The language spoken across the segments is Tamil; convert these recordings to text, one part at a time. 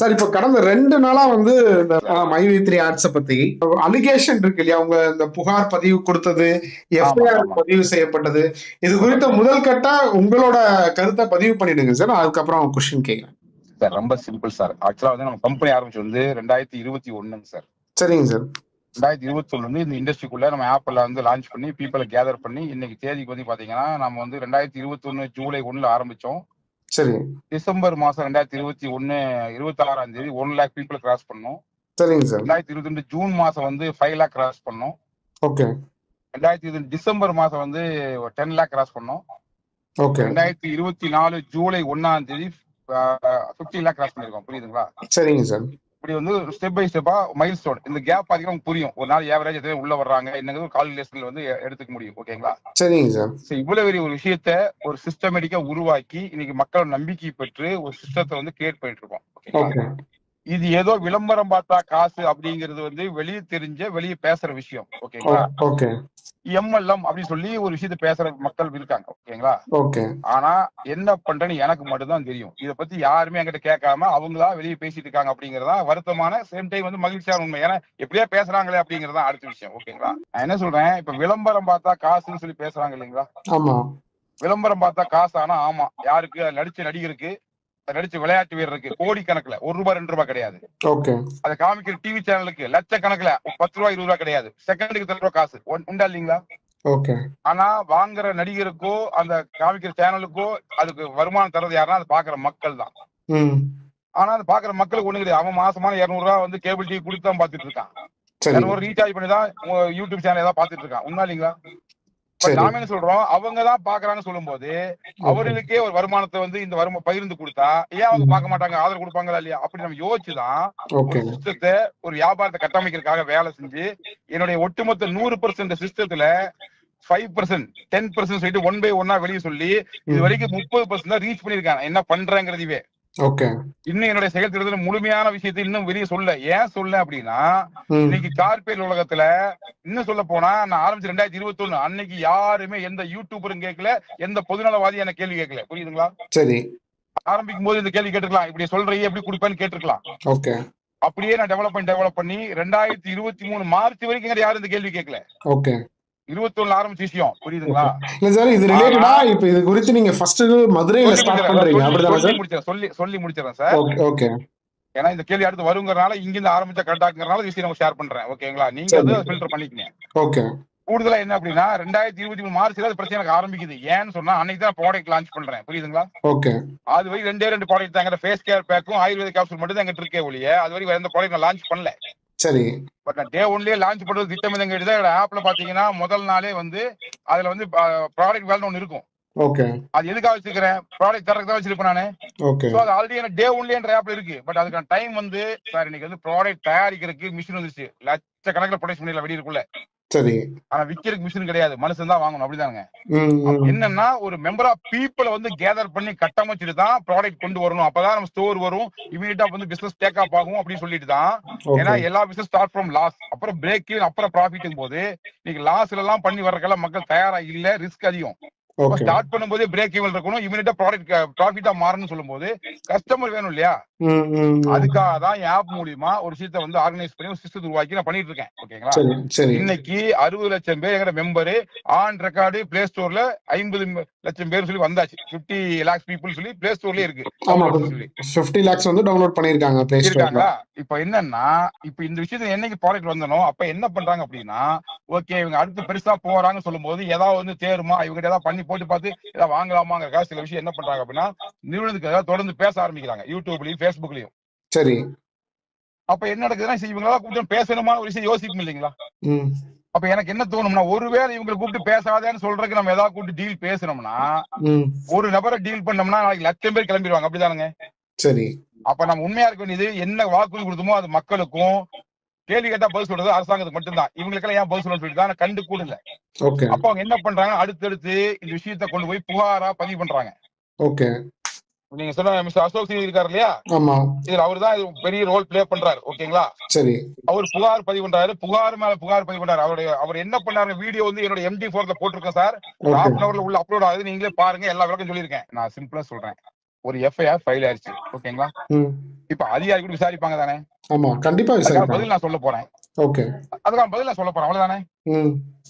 சார் இப்ப கடந்த ரெண்டு நாளா வந்து இந்த மைவி த்ரீ ஆர்ட்ஸ பத்தி அலிகேஷன் இருக்கு இல்லையா? அவங்க இந்த புகார் பதிவு கொடுத்தது எஃப்ஐஆர். பதிவு செய்யப்பட்டது. இது குறித்த முதல் கட்ட உங்களோட கருத்தை பதிவு பண்ணிடுங்க சார். அதுக்கப்புறம் கொஸ்டின் கேட்கிறேன் சார் ரொம்ப சிம்பிள் சார். ஆக்சுவலா வந்து நம்ம கம்பெனி ஆரம்பிச்சு வந்து ரெண்டாயிரத்தி இருபத்தி ஒண்ணுங்க சார். சரிங்க சார். ரெண்டாயிரத்தி இருபத்தி ஒண்ணு இந்த இண்டஸ்ட்ரிக்குள்ள நம்ம ஆப்பிள் வந்து லான்ச் பண்ணி பீப்பிளை கேதர் பண்ணி இன்னைக்கு தேதிக்கு வந்து பாத்தீங்கன்னா நம்ம வந்து ரெண்டாயிரத்தி இருபத்தி ஒண்ணு ஜூலை ஒண்ணுல ஆரம்பிச்சோம். சரி. டிசம்பர் மாசம் ரெண்டாயிரத்தி இருபத்தி ஒண்ணு இருபத்தி ஆறாம் தேதி ஒன் லேக் பீப்புள் கிராஸ் பண்ணோம். சரிங்க சார். ரெண்டாயிரத்தி இருபத்தி ரெண்டு ஜூன் மாசம் வந்து ஃபைவ் லேக் கிராஸ் பண்ணோம். ஓகே. ரெண்டாயிரத்தி இருபது டிசம்பர் மாசம் வந்து டென் லேக் கிராஸ் பண்ணோம். ஓகே. ரெண்டாயிரத்தி இருபத்தி நாலு ஜூலை ஒன்னாம் தேதி பிப்டீன் லேக் கிராஸ் பண்ணிருக்கோம். புரியுதுங்களா? சரிங்க சார். இப்படி வந்து ஸ்டெப் பை ஸ்டெப்பா மைல் ஸ்டோன் இந்த கேப் பாத்தீங்கன்னா உங்களுக்கு புரியும். ஒரு நாள் ஏவரேஜ் எத்தனை உள்ள வர்றாங்க. என்னங்கிறது கால்குலேஷன்ல வந்து எடுத்துக்க முடியும். ஓகேங்களா சரிங்க சார். இவ்வளவு பெரிய ஒரு விஷயத்த ஒரு சிஸ்டமேட்டிக்கா உருவாக்கி இன்னைக்கு மக்கள் நம்பிக்கை பெற்று ஒரு சிஸ்டத்தை வந்து கிரியேட் பண்ணிட்டு இருக்கோம். இது ஏதோ விளம்பரம் பார்த்தா காசு அப்படிங்கிறது வந்து வெளியே தெரிஞ்ச வெளியே பேசுற விஷயம். ஓகேங்களா? ஓகே. எம்எல்எம் அப்படின்னு சொல்லி ஒரு விஷயத்த பேசுற மக்கள் இருக்காங்க. ஓகேங்களா? ஓகே. ஆனா என்ன பண்றேன்னு எனக்கு மட்டும்தான் தெரியும். இத பத்தி யாருமே என்கிட்ட கேட்காம அவங்களா வெளியே பேசிட்டு இருக்காங்க அப்படிங்கறதா வருத்தமான சேம் டைம் வந்து மகிழ்ச்சியான உண்மை. ஏன்னா எப்படியா பேசுறாங்களே அப்படிங்கறதா அடுத்த விஷயம். ஓகேங்களா? நான் என்ன சொல்றேன்? இப்ப விளம்பரம் பார்த்தா காசுன்னு சொல்லி பேசுறாங்க இல்லைங்களா? ஆமா. விளம்பரம் பார்த்தா காசு ஆனா ஆமா. யாருக்கு? நடிச்ச நடிகருக்கு நடிச்ச விளையாட்டு வீரருக்கு கோடி கணக்குல ஒரு ரூபாய் ரெண்டு ரூபாய் கிடையாது. அதை காமிக்கிற டிவி சேனலுக்கு லட்சக்கணக்குல பத்து ரூபாய் இருபது ரூபாய் கிடையாது. செகண்டுக்கு தர ரூபாய் காசு. உண்- உண்டா இல்லைங்களா? ஆனா வாங்குற நடிகருக்கோ அந்த காமிக்கிற சேனலுக்கோ அதுக்கு வருமானம் தர்றது யாருன்னா அதை பாக்குற மக்கள் தான். ஆனா அதை பாக்குற மக்களுக்கு ஒண்ணு கிடையாது. அவன் மாசமான இருநூறு ரூபாய் வந்து கேபிள் டிவி கொடுத்து தான் பாத்துட்டு இருக்கான். இருநூறு ரீசார்ஜ் பண்ணி தான் உங்க யூடியூப் சேனல் ஏதாவது பாத்துட்டு இருக்கான். உண்மை இல்லைங்களா? நாம என்ன சொல்றோம்? அவங்க தான் பாக்குறாங்கன்னு சொல்லும்போது அவர்களுக்கே ஒரு வருமானத்தை வந்து இந்த வருமா பகிர்ந்து கொடுத்தா ஏன் அவங்க பார்க்க மாட்டாங்க? ஆதரவு கொடுப்பாங்களா இல்லையா? அப்படி நம்ம யோசிச்சுதான் ஒரு சிஸ்டத்தை ஒரு வியாபாரத்தை கட்டமைக்கிறதுக்காக வேலை செஞ்சு என்னுடைய ஒட்டுமொத்த நூறு பர்சன்ட் சிஸ்டத்துல ஃபைவ் பர்சன்ட் டென் பர்சன்ட் சொல்லிட்டு ஒன் பை ஒன்னா வெளியே சொல்லி இது வரைக்கும் முப்பது பர்சன்ட் தான் ரீச் பண்ணிருக்காங்க என்ன பண்றேங்கிறதுவே இன்னும் என்னுடைய செயல்திட்டத்துல முழுமையான விஷயத்தை இன்னும் வெளியே சொல்ல. ஏன் சொல்ல அப்படின்னா இன்னைக்கு கார்பரேட் உலகத்துல இன்னும் சொல்ல போனா நான் ஆரம்பிச்சு ரெண்டாயிரத்தி இருபத்தி ஒண்ணு அன்னைக்கு யாருமே எந்த யூடியூபரும் கேட்கல எந்த பொதுநலவாதி எனக்கு கேள்வி கேட்கல. புரியுதுங்களா? சரி. ஆரம்பிக்கும் போது இந்த கேள்வி கேட்டிருக்கலாம். இப்படி சொல்றீங்க எப்படி கொடுப்பேன்னு கேட்டிருக்கலாம். ஓகே. அப்படியே நான் டெவலப் பண்ணி டெவலப் பண்ணி ரெண்டாயிரத்தி இருபத்தி மூணு மார்ச் வரைக்கும் யாரும் இந்த கேள்வி கேட்கல. ஓகே. இருபத்தி ஆரம்பிச்ச விஷயம். புரியுதுங்களா? இல்ல சார் இது ரிலேட்டடா இப்ப இது குறித்து நீங்க ஃபர்ஸ்ட் மதுரையில ஸ்டார்ட். பண்றீங்க. அப்படிதானே சார்? முடிச்சிடுறேன். சொல்லி சொல்லி முடிச்சிடறேன் சார். ஓகே ஏன்னா இந்த கேள்வி அடுத்து வருங்கிறனால இங்கிருந்து ஆரம்பிச்சா கரெக்டாங்கிறனால விஷயம் நம்ம ஷேர் பண்றேன். ஓகேங்களா நீங்க. அதை ஃபில்டர் பண்ணிக்கங்க. ஓகே கூடுதலா என்ன அப்படின்னா ரெண்டாயிரத்தி இருபத்தி மூணு மார்ச்ல அது பிரச்சனை எனக்கு ஆரம்பிக்குது. ஏன்னு சொன்னா அன்னைக்கு தான் ப்ராடக்ட் லான்ச் பண்றேன். புரியுதுங்களா? ஓகே அது வரைக்கும் ரெண்டே ரெண்டு ப்ராடக்ட் தான். ஃபேஸ் கேர் பேக்கும் ஆயுர்வேத கேப்சூல் மட்டும் தான் எங்கிட்ட இருக்கே ஒழிய அது வரைக்கும் எந்த ப்ராடக்ட் நான் லான்ச் பண்ணல. சரி. பட் டே ஒன்லயே லான்ச் பண்றது திட்டம் எங்க ஆப்ல பாத்தீங்கன்னா முதல் நாளே வந்து அதுல வந்து ப்ராடக்ட் வேலை ஒன்று இருக்கும். ஓகே அது எதுக்காக வச்சிருக்கிறேன்? ப்ராடக்ட் தரக்கு தான் வச்சிருப்பேன் நானு. ஓகே சோ அது ஆல்ரெடி எனக்கு டே ஒன்லேன்ற ஆப்ல இருக்கு. பட் அதுக்கான டைம் வந்து சார் இன்னைக்கு வந்து ப்ராடக்ட் தயாரிக்கிறதுக்கு மிஷின் வந்துச்சு லட்சக்கணக்கில் ப்ரொடக்ஷன் பண்ணிடலாம். வெளியே இருக்குள்ள. சரி. ஆனா விக்கிறதுக்கு மிஷின் கிடையாது. மனுஷன் தான் வாங்கணும். ம் என்னன்னா ஒரு மெம்பர் ஆஃப் பீப்புளை வந்து கேதர் பண்ணி கட்டமைச்சிட்டு தான் ப்ராடக்ட் கொண்டு வரணும். அப்பதான் நம்ம ஸ்டோர் வரும். இமீடியட்டா வந்து பிசினஸ் டேக் ஆஃப் ஆகும் அப்படின்னு சொல்லிட்டு தான். ஏன்னா எல்லா பிசினஸ் ஸ்டார்ட் ஃப்ரம் லாஸ் அப்புறம் பிரேக் அப்புறம் ப்ராஃபிட்டும் போது நீங்க லாஸ்ல எல்லாம் பண்ணி வர்றதுக்கெல்லாம் மக்கள் தயாரா இல்ல ரிஸ்க் அதிகம். ஸ்டார்ட் பண்ணும்போதே பிரேக் ஈவன் இருக்கணும். இமீடியட்டா ப்ராடக்ட் ப்ராஃபிட்டா மாறணும்னு சொல்லும்போது கஸ்டமர் வேணும் இல்லையா. அதுக்காக தான் ஆப் மூலியமா ஒரு விஷயத்தை வந்து ஆர்கனைஸ் பண்ணி ஒரு சிஸ்டத்தை உருவாக்கி நான் பண்ணிட்டு இருக்கேன். ஓகேங்களா? இன்னைக்கு அறுபது லட்சம் பேர் எங்க மெம்பரு ஆன் ரெக்கார்டு பிளே ஸ்டோர்ல ஐம்பது லட்சம் பேர் சொல்லி வந்தாச்சு. 50 லேக்ஸ் பீப்புள் சொல்லி பிளே ஸ்டோர்லயே இருக்கு. ஃபிஃப்டி லேக்ஸ் வந்து டவுன்லோட் பண்ணிருக்காங்க பிளே ஸ்டோர்ல இப்ப என்னன்னா இப்ப இந்த விஷயத்துல என்னைக்கு ப்ராடக்ட் வந்தனோ அப்ப என்ன பண்றாங்க அப்படின்னா ஓகே இவங்க அடுத்து பெருசா போறாங்கன்னு சொல்லும்போது ஏதாவது வந்து தேருமா? இவங்க ஏதாவது பண்ணி போட்டு பார்த்து ஏதாவது வாங்கலாமாங்கிற சில விஷயம் என்ன பண்றாங்க அப்படின்னா நிறுவனத்துக்கு தொடர்ந்து பேச ஆரம்பிக்கிறாங்க. யூடியூப்லயும் ஃபேஸ்புக்லயும் சரி. அப்ப என்ன நடக்குதுன்னா இவங்களா கூப்பிட்டு பேசணுமான ஒரு விஷயம் யோசிக்கும் இல்லைங்களா அப்ப எனக்கு என்ன தோணும்னா ஒருவேளை இவங்களை கூப்பிட்டு பேசாதேன்னு சொல்றதுக்கு நம்ம ஏதாவது கூப்பிட்டு டீல் பேசணும்னா ஒரு நபரை டீல் பண்ணோம்னா நாளைக்கு லட்சம் பேர் கிளம்பிடுவாங்க. அப்படிதானுங்க. சரி. அப்ப நம்ம உண்மையா இருக்க வேண்டியது என்ன வாக்குறுதி கொடுத்தோமோ அது மக்களுக்கும் கேள்வி கேட்டா பதில் சொல்றது அரசாங்கத்துக்கு மட்டும்தான். இவங்களுக்கெல்லாம் ஏன் பதில் சொல்லணும்னு சொல்லிட்டு கண்டு கூடல. ஓகே. அப்ப அவங்க என்ன பண்றாங்க? அடுத்தடுத்து இந்த விஷயத்த கொண்டு போய் புகாரா பதிவு பண்றாங்க. ஓகே. நீங்க சொன்ன மிஸ்டர் அசோக் சிங் இருக்காரு இல்லையா? ஆமா. இதுல அவர் தான் பெரிய ரோல் ப்ளே பண்றாரு ஓகேங்களா? சரி. அவர் புகார் பதிவு பண்றாரு. புகார் மேல புகார் பதிவு பண்றாரு. அவருடைய அவர் என்ன பண்ணாரு வீடியோ வந்து என்னோட எம்டி போர்ல போட்டிருக்கேன் சார். ஹாஃப் அவர்ல உள்ள அப்லோட் ஆகுது. நீங்களே பாருங்க. எல்லா விளக்கம் சொல்லியிருக்கேன். நான் சிம்பிளா சொல்றேன். ஒரு எஃப்ஐஆர் ஃபைல் ஆயிருச்சு ஓகேங்களா? இப்ப அதிகாரி கூட விசாரிப்பாங்க தானே? ஆமா. கண்டிப்பா பதில் நான் சொல்ல போறேன். ஓகே. அதுக்கான பதில் சொல்ல போறேன். அவ்வளவுதானே?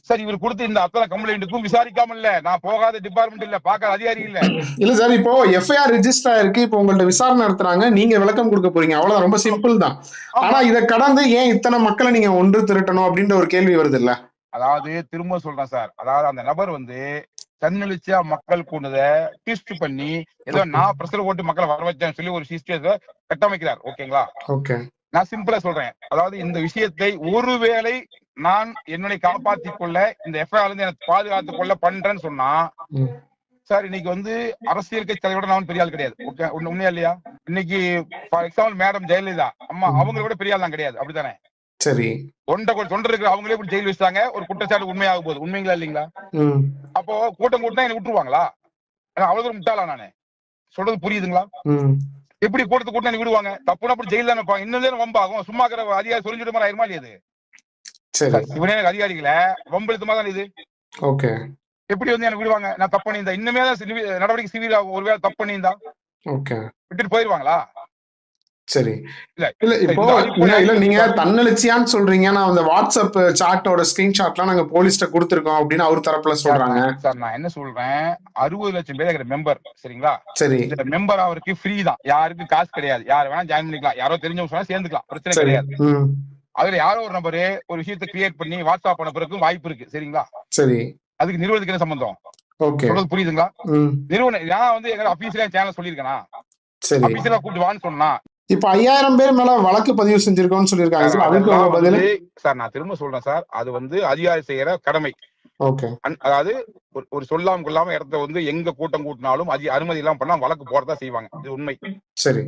சார் இவர் கொடுத்த இந்த அத்தனை கம்ப்ளைண்ட்டுக்கும் விசாரிக்காம இல்ல நான் போகாத டிபார்ட்மெண்ட் இல்ல பார்க்காத அதிகாரி இல்ல. இல்ல சார் இப்போ எஃப்ஐஆர் ரெஜிஸ்டர் ஆயிருக்கு. இப்போ உங்கள்ட்ட விசாரணை நடத்துறாங்க. நீங்க விளக்கம் கொடுக்க போறீங்க. அவ்வளவுதான். ரொம்ப சிம்பிள் தான். ஆனா இதை கடந்து ஏன் இத்தனை மக்களை நீங்க ஒன்று திரட்டணும் அப்படின்ற ஒரு கேள்வி வருது இல்ல? அதாவது திரும்ப சொல்றேன் சார். அதாவது அந்த நபர் வந்து தன்னெழுச்சியா மக்கள் கூண்டத ட்விஸ்ட் பண்ணி ஏதோ நான் பிரஷர் ஓட்டு மக்களை வர வச்சேன்னு சொல்லி ஒரு சிஸ்டத்தை கட்டமைக்கிறார். ஓகேங்களா? ஓகே. நான் சிம்பிளா சொல்றேன். அதாவது இந்த விஷயத்தை ஒருவேளை நான் என்னை காப்பாற்றிக் கொள்ள இந்த எஃப்ஐஆர் இருந்து எனக்கு பாதுகாத்துக் கொள்ள பண்றேன்னு சொன்னா. சார் இன்னைக்கு வந்து அரசியல் கட்சி தலைவரோட நான் பெரிய ஆள் கிடையாது. ஓகே உண்மை- உண்மையா இல்லையா? இன்னைக்கு ஃபார் எக்ஸாம்பிள் மேடம் ஜெயலலிதா. அம்மா ம். அவங்க கூட பெரிய ஆள் தான் கிடையாது. அப்படித்தானே? சரி. தொண்டை கொ- தொண்டர் இருக்கிற அவங்களே இப்படி ஜெயில் வச்சிட்டாங்க. ஒரு குற்றச்சாட்டு உண்மையாக போகுது. உண்மைங்களா இல்லைங்களா? அப்போ கூட்டம் கூட்டம் எனக்கு விட்டுருவாங்களா? அவ்வளவு முட்டாளா நானு? சொல்றது புரியுதுங்களா? எப்படி கூட்டத்து எனக்கு விடுவாங்க? தப்புனா அப்படி ஜெயில தானே இன்னும் நேரம் வம்பாகும் சும்மா இருக்கிற அதிகாரி சொல்லிட்டு மாதிரி ஆயிருமா இல்லையா இவனே எனக்கு அதிகாரிகளை. வம்பெழுத்து மாதிரி இது? ஓகே. எப்படி வந்து எனக்கு விடுவாங்க? நான் தப்பு பண்ணியிருந்தா. இன்னுமே தான் நடவடிக்கை சிவில ஒருவேளை தப்பு பண்ணியிருந்தா? ஓகே. விட்டுட்டு போயிருவாங்களா? சரி. இல்ல, இல்ல இப்போ இல்ல நீங்க தன்னெழுச்சியான்னு சொல்றீங்க. நான் அந்த வாட்ஸ்அப் சாட்டோட ஸ்கிரீன்ஷாட்லாம் நாங்க போலீஸ்ட கொடுத்துருக்கோம் அப்படின்னு அவர் தரப்புல சொல்றாங்க. சார் நான் என்ன சொல்றேன்? அறுபது லட்சம் பேர் இருக்கிற மெம்பர் சரிங்களா? சரி. மெம்பர் அவருக்கு ஃப்ரீ தான். யாருக்கும் காசு கிடையாது. யார் வேணா ஜாயின் பண்ணிக்கலாம். யாரோ தெரிஞ்சவங்க சொன்னா சேர்ந்துக்கலாம். பிரச்சனை கிடையாது. அதுல யாரோ ஒரு நபரு ஒரு விஷயத்தை கிரியேட் பண்ணி வாட்ஸ்அப் அனுப்புறதுக்கு வாய்ப்பு இருக்கு சரிங்களா? சரி. அதுக்கு நிறுவனத்துக்கு என்ன சம்பந்தம்? ஓகே. சொல்றது புரியுதுங்களா? நிறுவனம் நான் வந்து எங்க அபிஷியலா சேனல் சொல்லியிருக்கேனா? சரி. அபிஷியலா கூப்பிட்டு வான்னு சொன்னா இப்ப ஐயாயிரம் பேர் மேல வழக்கு பதிவு செஞ்சிருக்கோம்னு சொல்லியிருக்காங்க. சார் அதுக்கு பதில்? சார் நான் திரும்ப சொல்றேன் சார். அது வந்து அதிகாரி செய்யற கடமை. ஓகே. அதாவது ஒரு- சொல்லாம கொள்ளாம இடத்த வந்து எங்க கூட்டம் கூட்டினாலும் அது அனுமதி இல்லாம பண்ணா வழக்கு போறதா செய்வாங்க. இது உண்மை. சரி.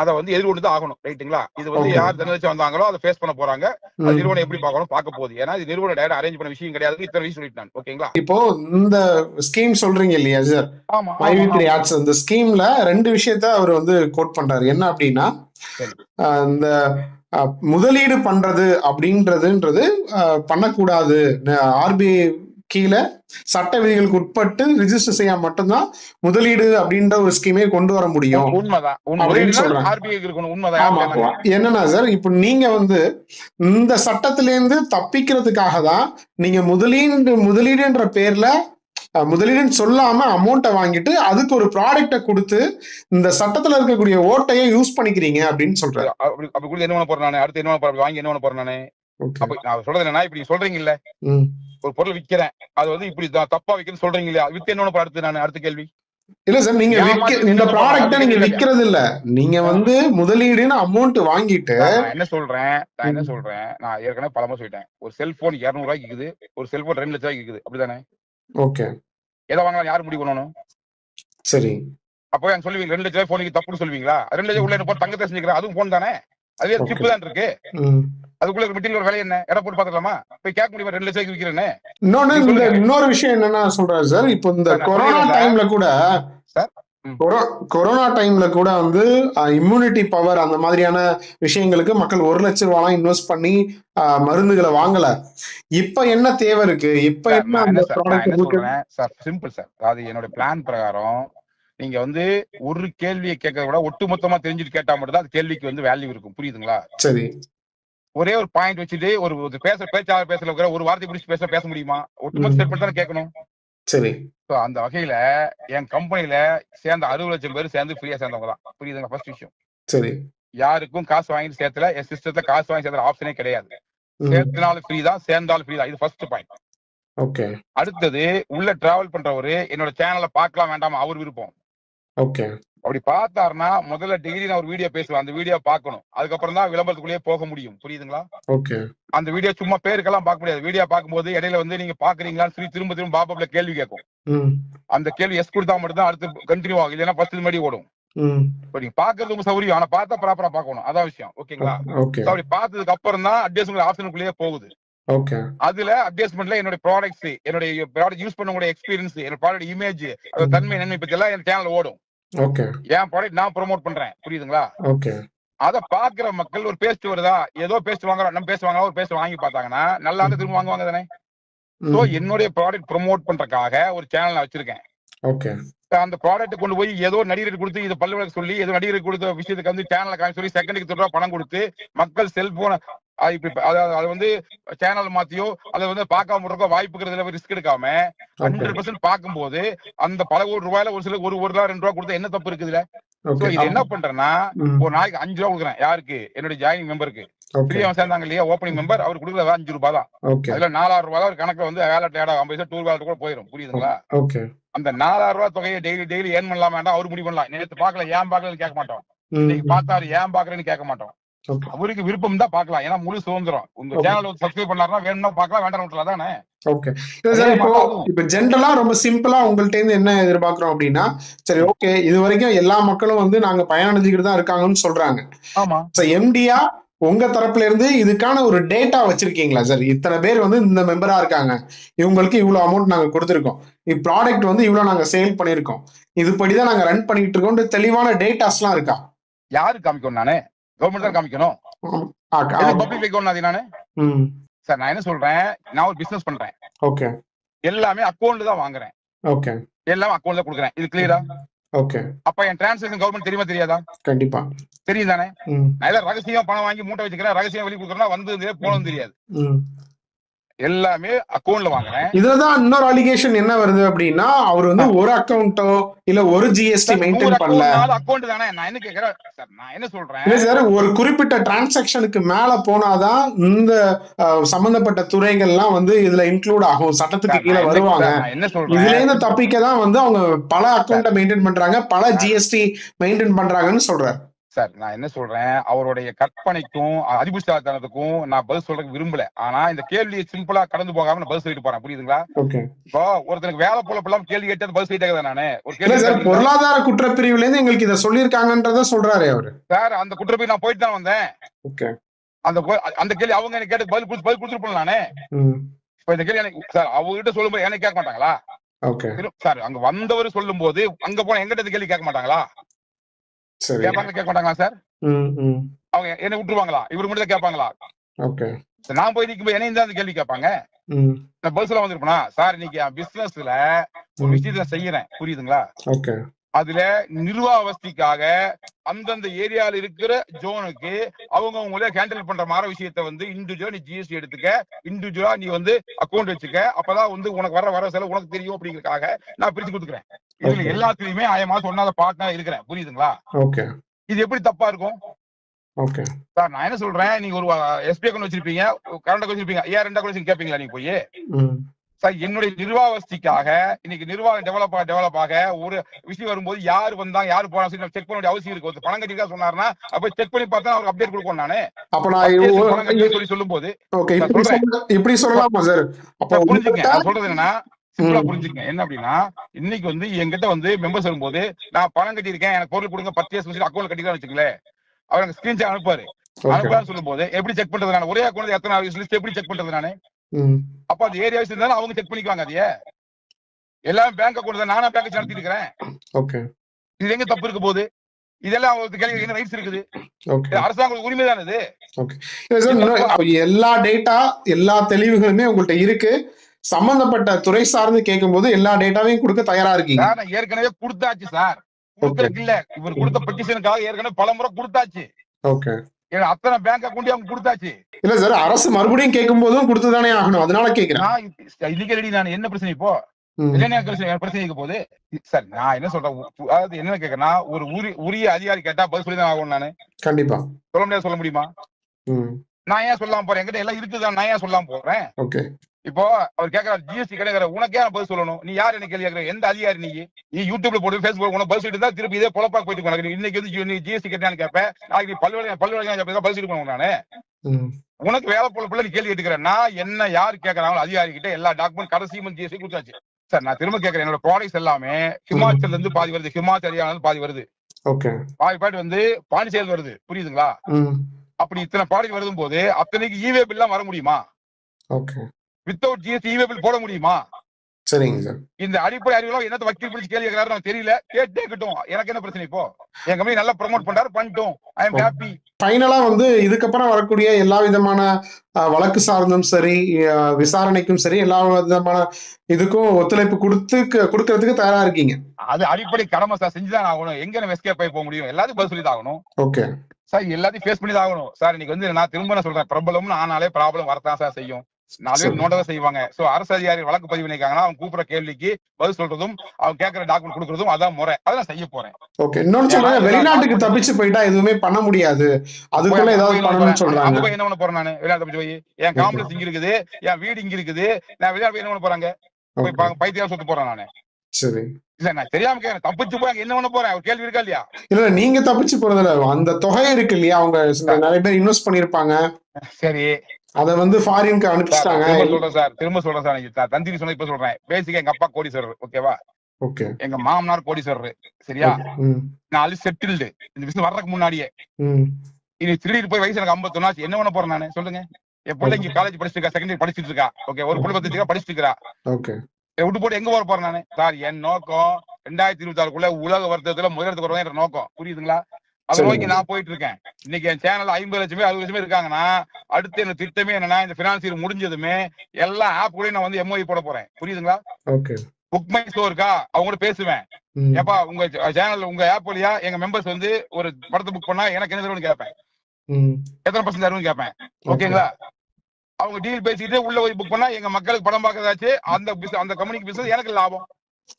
அதை வந்து எதிர்கொண்டு தான் ஆகணும் ரைட்டுங்களா? இது வந்து. யார் தன்னச்சு வந்தாங்களோ அதை ஃபேஸ் பண்ண போறாங்க. அது. நிறுவனம் எப்படி பார்க்கணும் பார்க்க போகுது. ஏன்னா இது நிறுவனம் டேரக்ட் அரேஞ்ச் பண்ண விஷயம் கிடையாது இத்தனை விஷயம் சொல்லிட்டு நான் ஓகேங்களா? இப்போ இந்த ஸ்கீம் சொல்றீங்க இல்லையா சார் ஆமா மை வீக்லி ஆட்ஸ் இந்த ஸ்கீம்ல ரெண்டு விஷயத்த அவர் வந்து கோட் பண்றாரு. என்ன அப்படின்னா இந்த முதலீடு பண்றது அப்படின்றதுன்றது பண்ணக்கூடாது. ஆர்பிஐ கீழே சட்ட விதிகளுக்கு உட்பட்டு ரிஜிஸ்டர் செய்ய மட்டும்தான் முதலீடு அப்படின்ற ஒரு ஸ்கீமே கொண்டு வர முடியும். என்னன்னா சார் இப்ப நீங்க வந்து இந்த சட்டத்திலேருந்து தப்பிக்கிறதுக்காக தான் நீங்க முதலீடு முதலீடுன்ற பேர்ல முதலீடுன்னு சொல்லாம அமௌண்ட்டை வாங்கிட்டு அதுக்கு ஒரு ப்ராடக்ட்டை கொடுத்து இந்த சட்டத்துல இருக்கக்கூடிய ஓட்டையை யூஸ் பண்ணிக்கிறீங்க அப்படின்னு சொல்றாரு. அப்படி என்ன பண்ண போறேன் அடுத்து என்ன பண்ண வாங்கி என்ன பண்ண போறேன். அப்ப நான் சொல்றது என்னன்னா இப்படி நீங்க சொல்றீங்க இல்ல ம். ஒரு பொருள் விக்கிறேன். அது வந்து இப்படி தப்பா விக்கிறேன்னு சொல்றீங்க இல்லையா வித்து என்ன பண்ண போறேன் அடுத்து நான் அடுத்த கேள்வி. இல்ல சார் நீங்க இந்த பண்றாங்க? நீங்க. விக்கிறது இல்ல நீங்க வந்து முதலீடுன்னு அமௌண்ட் வாங்கிட்டு என்ன சொல்றேன் நான் என்ன. சொல்றேன் நான் ஏற்கனவே பலமா சொல்லிட்டேன். ஒரு செல்போன் இருநூறு ரூபாய்க்கு இருக்குது ஒரு செல்போன் ரெண்டு லட்சம் ரூபாய்க்கு இருக்குது அப்படிதானே ஓகே. எதை வாங்கலாம் யார் முடிவு பண்ணணும்? சரி. அப்போ சொல்லுவீங்க ரெண்டு லட்சம் ரூபாய் போனுக்கு தப்புன்னு சொல்லுவீங்களா? ரெண்டு லட்சம் உள்ள என்ன போட்டு தங்கத்தை செஞ்சுக்கிறேன் அதுவும் போன் தானே? Okay. சிப்பு தான் இருக்கு. அதுக்குள்ள மெட்டீரியல் விலை என்ன? எடை போட்டு பாத்துக்கலாமா போய் கேட்க முடியுமா? ரெண்டு லட்சம் விற்கிறேன்னு இன்னொன்னு. இன்னொரு விஷயம் என்னன்னா சொல்றாரு சார் இப்போ இந்த கொரோனா. டைம்ல கூட சார், கொரோனா டைம்ல கூட வந்து இம்யூனிட்டி பவர் அந்த மாதிரியான விஷயங்களுக்கு மக்கள் ஒரு லட்சம் ரூபாய் இன்வெஸ்ட் பண்ணி மருந்துகளை வாங்கல. இப்ப என்ன தேவை இருக்கு? இப்ப என்ன சிம்பிள் சார் அதாவது என்னோட பிளான் பிரகாரம் நீங்க வந்து ஒரு கேள்வியை கேட்கறத விட ஒட்டுமொத்தமா தெரிஞ்சுட்டு கேட்டா மட்டும் அது கேள்விக்கு வந்து வேல்யூ இருக்கும். புரியுதுங்களா? சரி. ஒரே ஒரு பாயிண்ட் வச்சுட்டு ஒரு பேச பேச்சாளர் பேசல ஒரு வார்த்தை பிடிச்சி பேச பேச முடியுமா? ஒட்டுமொத்த. ஸ்டேட்மெண்ட் தானே கேட்கணும். சரி. அந்த வகையில என் கம்பெனில சேர்ந்த அறுபது லட்சம் பேர் சேர்ந்து ஃப்ரீயா சேர்ந்தவங்க தான். புரியுதுங்க ஃபர்ஸ்ட் விஷயம்? சரி. யாருக்கும் காசு வாங்கிட்டு சேர்த்துல என் சிஸ்டத்துல காசு வாங்கி சேர்ந்த ஆப்ஷனே கிடையாது. சேர்த்தினாலும் ஃப்ரீ தான் சேர்ந்தாலும் ஃப்ரீ தான். இது ஃபர்ஸ்ட் பாயிண்ட் ஓகே அடுத்தது உள்ள டிராவல் பண்றவரு என்னோட சேனலை பார்க்கலாம் வேண்டாமா அவர் விருப்பம். ஓகே. அப்படி பார்த்தாருன்னா முதல்ல டிகிரி நான் ஒரு வீடியோ பேசுவேன் அந்த வீடியோ பார்க்கணும். அதுக்கப்புறம் தான் விளம்பரத்துக்குள்ளேயே போக முடியும். புரியுதுங்களா? ஓகே. அந்த வீடியோ சும்மா பேருக்கெல்லாம் பார்க்க முடியாது. வீடியோ பார்க்கும்போது இடையில வந்து நீங்க பாக்குறீங்களான்னு சொல்லி திரும்ப திரும்ப பாப்பப்ல கேள்வி கேட்கும். அந்த கேள்வி எஸ் கொடுத்தா மட்டும் தான் அடுத்து கண்டினியூ ஆகும். இல்லைன்னா ஃபர்ஸ்ட் மாதிரி ஓடும். இப்போ நீங்க பாக்குறது உங்க சௌரியம் ஆனா பார்த்தா ப்ராப்பரா பார்க்கணும். அதான் விஷயம். ஓகேங்களா? அப்படி பார்த்ததுக்கு அப்புறம் தான் அட்ஜஸ்ட்மெண்ட் ஆப்ஷனுக்குள்ளேயே போகுது. அதுல அட்ஜஸ்ட்மெண்ட்ல என்னோட ப்ராடக்ட்ஸ் என்னுடைய ப்ராடக்ட் யூஸ் பண்ணக்கூடிய எக்ஸ்பீரியன்ஸ் என்னோட ப்ராடக்ட் இமேஜ் தன்மை நன்மை பத்தி எல்லாம் என் சேனல் ஓடும். என் ப்ராடக்ட் நான் ப்ரோமோட் பண்றேன். புரியுதுங்களா? ஓகே. அத பாக்குற மக்கள் ஒரு பேஸ்ட் வருதா? ஏதோ பேஸ்ட் வாங்குறோம் நம்ம பேஸ்ட் வாங்க ஒரு பேஸ்ட் வாங்கி பார்த்தாங்கன்னா நல்லா இருந்து திரும்ப வாங்குவாங்க தானே? சோ என்னுடைய ப்ராடக்ட் ப்ரோமோட் பண்றதுக்காக ஒரு சேனல் நான் வச்சிருக்கேன். ஓகே. அந்த ப்ராடக்ட் கொண்டு போய் ஏதோ நடிகருக்கு கொடுத்து இது பல்லு விளக்கு சொல்லி ஏதோ நடிகருக்கு கொடுத்த விஷயத்துக்கு வந்து சேனலை காமி சொல்லி செகண்டுக்கு தொட்டு பணம் கொடுத்து மக்கள் செல்போனை அது வந்து சேனல் மாத்தியோ அதை வந்து பார்க்காம இருக்க வாய்ப்புங்கிறதுல ரிஸ்க் எடுக்காம ஹண்ட்ரட் பர்சன்ட் பார்க்கும்போது அந்த பல கோடி ரூபாயில ஒரு சில ஒரு ஒரு ரூபா ரெண்டு ரூபா கொடுத்தா என்ன தப்பு இருக்குதுல இது என்ன பண்றேன்னா ஒரு நாளைக்கு அஞ்சு ரூபா கொடுக்குறேன். யாருக்கு? என்னுடைய ஜாயினிங் மெம்பருக்கு ஓகே ஃப்ரீயா சேர்ந்தாங்க இல்லையா ஓப்பனிங் மெம்பர் அவர் கொடுக்குறது அஞ்சு ரூபாய் தான். அதுல நாலாயிரம் ரூபாய் தான் ஒரு கணக்குல வந்து வேலட் ஏடா ஐம்பது பைசா டூர் வேலட் கூட போயிடும் புரியுதுங்களா? அந்த நாலாயிரம் ரூபாய் தொகையை டெய்லி டெய்லி ஏர்ன் பண்ணலாம் வேண்டாம் அவர் முடிவு பண்ணலாம். நேத்து பார்க்கல ஏன் பார்க்கலன்னு கேட்க மாட்டோம். இன்னைக்கு பார்த்தாரு ஏன் பாக்குறேன்னு கேட்க மாட்டோம். அவருக்கு விருப்பம் தான் பார்க்கலாம். ஏன்னா முழு சுதந்திரம். உங்க. சேனல் சப்ஸ்கிரைப் பண்ணாருன்னா வேணும்னா பார்க்கலாம் வேண்டாம் தானே ஓகே இப்போ இப்ப ஜென்ரலா ரொம்ப சிம்பிளா உங்கள்ட்ட இருந்து என்ன எதிர்பார்க்கிறோம் அப்படின்னா சரி ஓகே இது வரைக்கும் எல்லா மக்களும் வந்து நாங்க பயனடைஞ்சுக்கிட்டு தான் இருக்காங்கன்னு சொல்றாங்க. ஆமா. எம்டியா உங்க தரப்புல இருந்து இதுக்கான ஒரு டேட்டா வச்சிருக்கீங்களா சார் இத்தனை பேர் வந்து இந்த மெம்பரா இருக்காங்க. இவங்களுக்கு இவ்வளவு அமௌண்ட் நாங்க கொடுத்துருக்கோம். ப்ராடக்ட் வந்து இவ்வளவு நாங்க சேல் பண்ணிருக்கோம் இதுபடிதான் நாங்க ரன் பண்ணிட்டு இருக்கோம். தெளிவான டேட்டாஸ்லாம் இருக்கா? யாரு காமிக்கணும் நானு? கவர்மெண்ட் தான் காமிக்கணும். பப்ளிக் வைக்கணும் அது நானு? ம். சார் நான் என்ன சொல்றேன்? நான் ஒரு பிசினஸ் பண்றேன். ஓகே. எல்லாமே அக்கௌண்ட்ல தான் வாங்குறேன். ஓகே. எல்லாமே அக்கௌண்ட்ல கொடுக்குறேன். இது கிளியரா ஓகே. அப்ப என் டிரான்சாக்ஷன் கவர்மெண்ட் தெரியுமா தெரியாதா? கண்டிப்பா. தெரியும் தானே நான் ரகசியமா பணம் வாங்கி மூட்டை வச்சுக்கிறேன். ரகசியம் வெளியே கொடுக்குறேன்னா வந்து போனதும் தெரியாது. எல்லாமே அக்கௌண்ட்ல வாங்குறேன். இதுலதான் இன்னொரு அலிகேஷன் என்ன வருது அப்படின்னா அவர் வந்து ஒரு அக்கௌண்ட்டோ இல்ல ஒரு ஜிஎஸ்டி மெயின்டைன் பண்ணல. அக்கௌண்ட் தானே? நான் என்ன கேக்குறேன்? சார் நான் என்ன சொல்றேன்? இல்ல சார் ஒரு குறிப்பிட்ட டிரான்சாக்ஷனுக்கு மேல போனாதான் இந்த சம்பந்தப்பட்ட துறைகள்லாம் வந்து இதுல இன்க்ளூட் ஆகும். சட்டத்துக்கு கீழே என்ன- வருவாங்க. என்ன இதுல சொல்றேன்? இருந்து தப்பிக்க தான் வந்து அவங்க பல அக்கௌண்ட்டை மெயின்டைன் பண்றாங்க பல ஜிஎஸ்டி மெயின்டைன் பண்றாங்கன்னு சொல்றாரு. சார் நான் என்ன சொல்றேன்? அவருடைய கற்பனைக்கும் அதிபுஷ்டாத்தனத்துக்கும் நான் பதில் சொல்றதுக்கு விரும்பல. ஆனா இந்த கேள்வியை சிம்பிளா கடந்து போகாம நான் பதில் சொல்லிட்டு போறேன். புரியுதுங்களா? இப்போ ஒருத்தனுக்கு வேலை போல கேள்வி கேட்டு பதில் சொல்லிட்டே நானு. ஒரு கேள்வி பொருளாதார குற்றப்பிரிவுல இருந்து எங்களுக்கு இதை சொல்லியிருக்காங்கன்றத சொல்றாரு அவரு. சார் அந்த குற்றப்பை நான் போயிட்டு தான் வந்தேன். அந்த அந்த கேள்வி அவங்க எனக்கு கேட்டு பதில் கொடுத்து- பதில் கொடுத்துருப்போம் நானே. இப்ப இந்த கேள்வி எனக்கு சார் அவங்ககிட்ட சொல்லும்போது எனக்கு கேட்க மாட்டாங்களா? சார் அங்க வந்தவர் சொல்லும் போது அங்க போன எங்கிட்ட கேள்வி கேட்க மாட்டாங்களா? கேட்பாங்க கேட்க மாட்டாங்களா சார்? அவங்க என்ன விட்டுருவாங்களா? இவரு மட்டும் கேட்பாங்களா? ஓகே. நான் போய் நிக்கும்போது என்ன அந்த கேள்வி கேட்பாங்க. நான் சொல்ல வந்திருப்பேனா? சார் இன்னைக்கு பிசினஸ்ல ஒரு விஷயத்த செய்யறேன் புரியுதுங்களா? ஓகே. அதுல நிர்வாகவஸ்திக்காக அந்தந்த ஏரியால இருக்கிற ஜோனுக்கு அவங்க அவங்களே ஹேண்டில் பண்ற மாதிரி விஷயத்த வந்து இண்டிவிஜுவலா நீ ஜிஎஸ்டி எடுத்துக்க. இண்டிவிஜுவலா நீ வந்து அக்கௌண்ட் வச்சுக்க. அப்பதான் வந்து உனக்கு வர வர செலவு உனக்கு தெரியும் அப்படிங்கறதுக்காக நான் பிரிச்சு கொடுத்துக்கிறேன் இதுல. எல்லாத்துலயுமே ஆயமா சொன்னாத பார்ட்னர் இருக்கிறேன். புரியுதுங்களா? ஓகே இது எப்படி தப்பா இருக்கும்? ஓகே சார் நான் என்ன சொல்றேன்? நீங்க ஒரு எஸ்பி அக்கௌண்ட் வச்சிருப்பீங்க. கரண்ட் அக்கௌண்ட் வச்சிருப்பீங்க. ஏன் ரெண்டு அக்கௌண்ட் கேட்பீங்களா நீங்க போய்? சார் என்னுடைய நிர்வாகஸ்திக்காக இன்னைக்கு நிர்வாகம் டெவலப் ஆக டெவலப் ஆக ஒரு விஷயம் வரும்போது யார் வந்தாங்க யார் போனா சொல்லி செக் பண்ண வேண்டிய அவசியம் இருக்கு. ஒருத்தர் பணம் கட்டிருக்கா சொன்னாருன்னா அப்ப செக் பண்ணி பார்த்தா அவருக்கு அப்டேட் கொடுப்போம் நானு. அப்ப நான் சொல்லி சொல்லும் போது இப்படி. சொல்ல- சொல்லலாமா சார் உங்கள்ட்ட- நான் சொல்றது என்னன்னா சிம்பிளா ம். புரிஞ்சுக்கங்க என்ன அப்படின்னா இன்னைக்கு வந்து என்கிட்ட வந்து மெம்பர்ஸ் வரும்போது நான் பணம் கட்டியிருக்கேன் எனக்கு பொருள் கொடுங்க பத்து இயர்ஸ் அக்கௌண்ட் கட்டிக்கலாம் வச்சுக்கல அவர் எனக்கு ஸ்கிரீன்ஷாட் அனுப்பாரு அனுப்பலாம்னு சொல்லும் போது எப்படி செக் பண்றது நான்? ஒரே அக்கௌண்ட் எத்தனை லிஸ்ட் எப்படி செக் பண்றது நானு? அப்ப அந்த ஏரியா இருந்தாலும் அவங்க செக் பண்ணிக்குவாங்க அதையே. எல்லாமே பேங்க் அக்கௌண்ட் தான். நானா பேங்க் நடத்திட்டு இருக்கிறேன் ஓகே இது எங்க தப்பு இருக்க போகுது? இதெல்லாம் அவருக்கு கேள்வி என்ன ரைட்ஸ் இருக்குது. ஓகே அரசாங்க உரிமை தான் இது? அப்ப எல்லா டேட்டா எல்லா தெளிவுகளுமே உங்கள்ட்ட இருக்கு. சம்பந்தப்பட்ட துறை சார்ந்து கேட்கும்போது எல்லா டேட்டாவையும் கொடுக்க தயாரா இருக்கீங்க? நான் ஏற்கனவே கொடுத்தாச்சு சார். கொடுக்கறதுக்கு இல்ல. இவர் கொடுத்த பெட்டிஷனுக்காக ஏற்கனவே பல முறை கொடுத்தாச்சு. ஓகே அத்தனை பேங்க் அக்கௌண்ட் அவங்க கொடுத்தாச்சு. இல்ல சார் அரசு மறுபடியும் கேட்கும் போதும் கொடுத்துதானே ஆகணும். அதனால கேக்குறேன் இன்னைக்கு ரெடி நான் என்ன பிரச்சனை இப்போ? ம், இல்லைன்னா பிரச்சனை பிரச்சனை இருக்க போகுது? சார் நான் என்ன சொல்றேன் அதாவது என்ன கேட்கறேன்னா ஒரு உரி உரிய அதிகாரி கேட்டா பதில் சொல்லி தான் ஆகணும் நானு. கண்டிப்பா. சொல்ல முடியாது சொல்ல முடியுமா? நான் ஏன் சொல்லாம போறேன்? என்கிட்ட எல்லாம் இருக்குதான் நான் ஏன் சொல்லாம போறேன்? இப்போ அவர் கேக்குறாரு ஜிஎஸ்டி கிடைக்கிற உனக்கே நான் பதில் சொல்லணும். நீ யார் எனக்கு கேள்வி கேட்கற? எந்த அதிகாரி நீ? நீ யூடியூப்ல போட்டு ஃபேஸ்புக் உனக்கு பதில் சொல்லிட்டு தான் திருப்பி இதே பொழப்பா போயிட்டு உனக்கு. இன்னைக்கு வந்து நீ ஜிஎஸ்டி கேட்டான்னு கேட்பேன். நாளைக்கு நீ பல்வேறு பல்வேறு பதில் சொல்லிட்டு போனோம் நானு. உனக்கு வேலை போல பிள்ளை நீ கேள்வி கேட்டுக்கிறேன் நான் என்ன யார் கேட்கறாங்களோ அதிகாரி கிட்ட எல்லா டாக்குமெண்ட் கடைசி மந்த் ஜிஎஸ்டி கொடுத்தாச்சு. சார் நான் திரும்ப கேட்கறேன். என்னோட ப்ராடக்ட்ஸ் எல்லாமே ஹிமாச்சல்ல இருந்து பாதி வருது. ஹிமாச்சல் ஹரியானால இருந்து பாதி வருது. ஓகே. பாதி பாட்டு வந்து பாண்டிச்சேரி வருது. புரியுதுங்களா? அப்படி இத்தனை ப்ராடக்ட் வருதும் போது அத்தனைக்கு இவே பில்லாம் வர முடியுமா? ஓகே. வித்தவுட் ஜிஎஸ்டி பில் போட முடியுமா? சரிங்க சார். இந்த அடிப்படை அறிவுலாம் என்னத்த வக்கீல் பிடிச்சி கேள்வி கேட்கறாரு தெரியல. கேட்டே இருக்கட்டும். எனக்கு என்ன பிரச்சனை இப்போ? என் கம்பெனி நல்லா ப்ரோமோட் பண்றாரு பண்ணிட்டோம். ஐ எம் ஹாப்பி ஃபைனலா வந்து இதுக்கப்புறம் வரக்கூடிய எல்லா விதமான வழக்கு சார்ந்தும் சரி விசாரணைக்கும் சரி எல்லா விதமான இதுக்கும் ஒத்துழைப்பு கொடுத்து கொடுக்கறதுக்கு தயாரா இருக்கீங்க. அது அடிப்படை கடமை சார். செஞ்சுதான் ஆகணும். எங்க நம்ம எஸ்கேப் ஆகி போக முடியும்? எல்லாத்துக்கும் பதில் சொல்லி தான் ஆகணும் ஓகே. சார் எல்லாத்தையும் ஃபேஸ் பண்ணி தான் ஆகணும். சார் இன்னைக்கு வந்து நான் திரும்ப நான் சொல்றேன். பிரபலம்னு ஆனாலே ப்ராப்ளம் வரத்தான் சார் செய்யும். நாலு பேர். நோட்டதான் செய்வாங்க. சோ அரசு அதிகாரி வழக்கு பதிவு பண்ணிருக்காங்கன்னா அவங்க கூப்பிடுற கேள்விக்கு பதில் சொல்றதும் அவங்க கேட்கற டாக்குமெண்ட் கொடுக்கறதும் அதான் முறை. அதை நான் செய்ய போறேன். ஓகே இன்னொன்னு சொல்றாங்க வெளிநாட்டுக்கு தப்பிச்சு போயிட்டா எதுவுமே பண்ண முடியாது. அதுக்குள்ள ஏதாவது பண்ணணும்னு அங்க சொல்றாங்க. போய் என்ன பண்ண போறேன் நானு? வெளிநாட்டு தப்பிச்சு போய். என் காம்ப்ளெக்ஸ் இங்க இருக்குது. என் வீடு இங்க இருக்குது. நான் வெளிநாட்டு போய் என்ன பண்ண போறாங்க போய் பைத்தியம் சொத்து போறேன் நானு. சரி. இல்ல நான் தெரியாம கேட்கறேன் தப்பிச்சு போய் என்ன பண்ண போறேன்? கேள்வி இருக்கா இல்லையா? இல்ல நீங்க தப்பிச்சு போறதுல அந்த தொகை இருக்கு இல்லையா? அவங்க நிறைய பேர் இன்வெஸ்ட் பண்ணிருப்பாங்க சரி. அத வந்து ஃபாரினுக்கு அனுப்பிச்சிட்டாங்க. சொல்றேன் சார். திரும்ப சொல்றேன் சார். தந்திரி சொன்ன இப்ப சொல்றேன். பேசிக்கா எங்க அப்பா கோடீஸ்வரர் ஓகேவா ஓகே எங்க மாமனார் கோடீஸ்வரர் சரியா? நான் ஆல்ரெடி செட்டில்டு இந்த பிசினஸ் வர்றதுக்கு முன்னாடியே. இனி திருடிட்டு போய் வயசு எனக்கு ஐம்பத்தொன்னாச்சு என்ன பண்ண போறேன் நானு? சொல்லுங்க. என் பிள்ளை இங்க காலேஜ் படிச்சுட்டு இருக்கா செகண்டரி படிச்சுட்டு இருக்கா. ஓகே ஒரு பிள்ளை பத்து படிச்சுட்டு இருக்கா விட்டு போட்டு எங்க போற போறேன் நானு? சார் என் நோக்கம் ரெண்டாயிரத்தி இருபத்தி ஆறுக்குள்ள உலக வர்த்தகத்துல முதலிடத்துக்கு வருவேன் என்ற நோக்கம். புரியுதுங்களா? அதை. நோக்கி நான் போயிட்டு இருக்கேன் இன்னைக்கு என் சேனல் ஐம்பது லட்சமே அறுபது லட்சமே இருக்காங்கன்னா அடுத்து என்ன திட்டமே என்னன்னா இந்த பினான்சியர் முடிஞ்சதுமே எல்லா ஆப் கூட நான் வந்து எம்ஓஇ போட போறேன். புரியுதுங்களா? புக் மை ஸ்டோர் இருக்கா? அவங்க கூட பேசுவேன் ஏப்பா உங்க சேனல் உங்க ஆப் வழியா எங்க மெம்பர்ஸ் வந்து ஒரு படத்தை புக் பண்ணா எனக்கு என்ன கேட்பேன். எத்தனை பர்சன்ட் தருவன்னு கேட்பேன். ஓகேங்களா? அவங்க டீல் பேசிட்டு உள்ள போய் புக் பண்ணா எங்க மக்களுக்கு படம் பார்க்கறதாச்சு அந்த அந்த கம்பெனிக்கு பிசினஸ் எனக்கு லாபம்.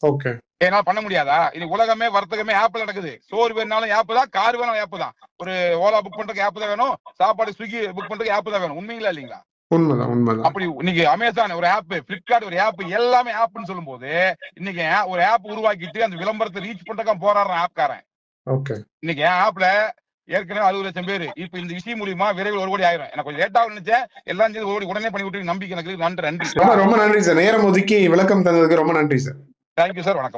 ஓகே என்னால பண்ண முடியாதா? இது உலகமே வர்த்தகமே ஆப்ல நடக்குது. சோறு வேணாலும் ஆப் தான் கார் வேணாலும் ஆப் தான். ஒரு ஓலா புக் பண்றதுக்கு ஆப் தான் வேணும். சாப்பாடு ஸ்விக்கி புக் பண்றதுக்கு ஆப் தான் வேணும். உண்மைங்களா இல்லீங்களா? உண்மைதான் உண்மைதான். அப்படி இன்னைக்கு அமேசான் ஒரு ஆப் பிளிப்கார்ட் ஒரு ஆப் எல்லாமே ஆப்னு சொல்லும்போது இன்னைக்கு ஒரு ஆப் உருவாக்கிட்டு அந்த விளம்பரத்தை ரீச் பண்றதுக்கு போராடுறான் ஆப்காரன். ஓகே இன்னைக்கு ஆப்ல ஏற்கனவே அறுபது லட்சம் பேர் இப்ப இந்த விஷயம் மூலியமா விரைவில் ஒரு கோடி ஆயிரும். எனக்கு கொஞ்சம் லேட்டா நினைச்சேன். எல்லாம் சேர்ந்து ஒரு கோடி உடனே பண்ணி விட்டு நம்பிக்கை எனக்கு. நன்றி நன்றி. ரொம்ப ரொம்ப நன்றி சார் நேரம் ஒதுக்கி விளக்கம் தந்ததுக்கு ரொம்ப நன்றி சார் தேங்க்யூ சார் வணக்கம் சார்